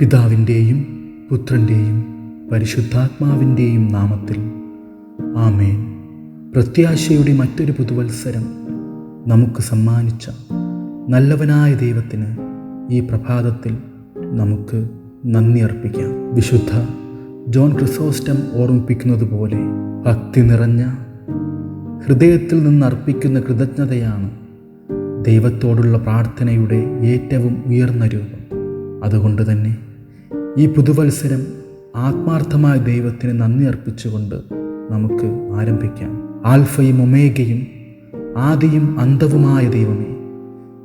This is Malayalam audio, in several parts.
പിതാവിന്റെയും പുത്രന്റെയും പരിശുദ്ധാത്മാവിന്റെയും നാമത്തിൽ. ആമേൻ. പ്രത്യാശയുടെ മറ്റൊരു പുതുവത്സരം നമുക്ക് സമ്മാനിച്ച നല്ലവനായ ദൈവത്തിന് ഈ പ്രഭാതത്തിൽ നമുക്ക് നന്ദി അർപ്പിക്കാം. വിശുദ്ധ ജോൺ ക്രിസോസ്റ്റം ഓർമ്മിപ്പിക്കുന്നത് പോലെ ഭക്തി നിറഞ്ഞ ഹൃദയത്തിൽ നിന്ന് അർപ്പിക്കുന്ന കൃതജ്ഞതയാണ് ദൈവത്തോടുള്ള പ്രാർത്ഥനയുടെ ഏറ്റവും ഉയർന്ന രൂപം. അതുകൊണ്ട് തന്നെ ഈ പുതുവത്സരം ആത്മാർത്ഥമായ ദൈവത്തിന് നന്ദി അർപ്പിച്ചുകൊണ്ട് നമുക്ക് ആരംഭിക്കാം. ആൽഫയും ഒമേഗയും ആദിയും അന്തവുമായ ദൈവമേ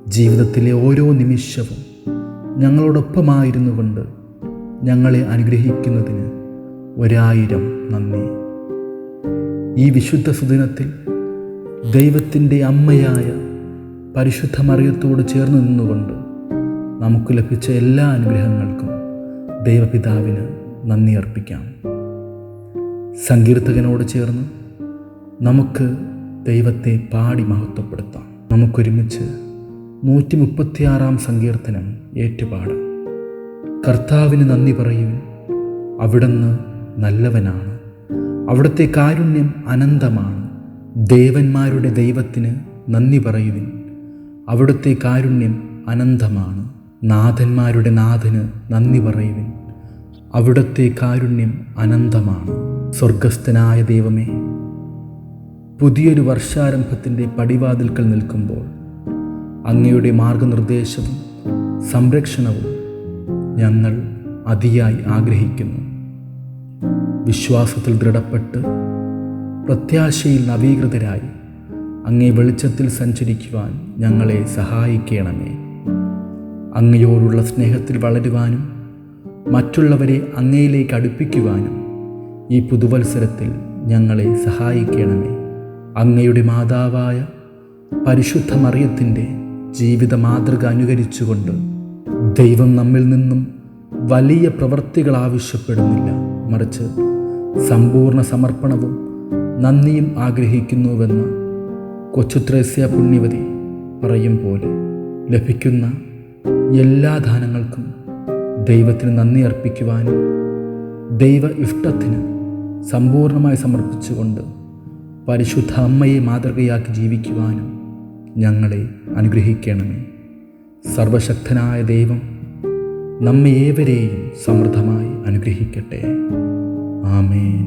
ജീവിതത്തിലെ ഓരോ നിമിഷവും ഞങ്ങളോടൊപ്പമായിരുന്നു കൊണ്ട് ഞങ്ങളെ അനുഗ്രഹിക്കുന്നതിന് ഒരായിരം നന്ദി. ഈ വിശുദ്ധ സുദിനത്തിൽ ദൈവത്തിന്റെ അമ്മയായ പരിശുദ്ധ മറിയത്തോട് ചേർന്ന് നിന്നുകൊണ്ട് നമുക്ക് ലഭിച്ച എല്ലാ അനുഗ്രഹങ്ങൾക്കും ദൈവപിതാവിന് നന്ദി അർപ്പിക്കാം. സങ്കീർത്തകനോട് ചേർന്ന് നമുക്ക് ദൈവത്തെ പാടി മഹത്വപ്പെടുത്താം. നമുക്കൊരുമിച്ച് നൂറ്റി മുപ്പത്തിയാറാം സങ്കീർത്തനം ഏറ്റുപാടാം. കർത്താവിന് നന്ദി പറയും അവിടുന്ന് നല്ലവനാണ്. അവിടുത്തെ കാരുണ്യം അനന്തമാണ്. ദേവന്മാരുടെ ദൈവത്തിന് നന്ദി പറയുവിൻ. അവിടുത്തെ കാരുണ്യം അനന്തമാണ്. നാഥന്മാരുടെ നാഥന് നന്ദി പറയുവിൻ. അവിടുത്തെ കാരുണ്യം അനന്തമാണ്. സ്വർഗസ്ഥനായ ദൈവമേ പുതിയൊരു വർഷാരംഭത്തിന്റെ പടിവാതിൽക്കൽ നിൽക്കുമ്പോൾ അങ്ങയുടെ മാർഗനിർദ്ദേശവും സംരക്ഷണവും ഞങ്ങൾ അതിയായി ആഗ്രഹിക്കുന്നു. വിശ്വാസത്തിൽ ദൃഢപ്പെട്ട് പ്രത്യാശയിൽ നവീകൃതരായി അങ്ങേ വെളിച്ചത്തിൽ സഞ്ചരിക്കുവാൻ ഞങ്ങളെ സഹായിക്കണമേ. അങ്ങയോടുള്ള സ്നേഹത്തിൽ വളരുവാനും മറ്റുള്ളവരെ അങ്ങയിലേക്ക് അടുപ്പിക്കുവാനും ഈ പുതുവത്സരത്തിൽ ഞങ്ങളെ സഹായിക്കണമേ. അങ്ങയുടെ മാതാവായ പരിശുദ്ധ മറിയത്തിന്റെ ജീവിത മാതൃക അനുകരിച്ചുകൊണ്ട് ദൈവം നമ്മിൽ നിന്നും വലിയ പ്രവൃത്തികൾ ആവശ്യപ്പെടുന്നില്ല. മറിച്ച് സമ്പൂർണ സമർപ്പണവും നന്ദിയും ആഗ്രഹിക്കുന്നുവെന്ന് കൊച്ചുത്രേസ്യ പുണ്യവതി പറയും പോലെ ലഭിക്കുന്ന എല്ലാ ദാനങ്ങൾക്കും ദൈവത്തിന് നന്ദി അർപ്പിക്കുവാനും ദൈവ ഇഷ്ടത്തിന് സമ്പൂർണമായി സമർപ്പിച്ചുകൊണ്ട് പരിശുദ്ധ അമ്മയെ മാതൃകയാക്കി ജീവിക്കുവാനും ഞങ്ങളെ അനുഗ്രഹിക്കണമേ. സർവശക്തനായ ദൈവം നമ്മേവരെയും സമൃദ്ധമായി അനുഗ്രഹിക്കട്ടെ. ആമേൻ.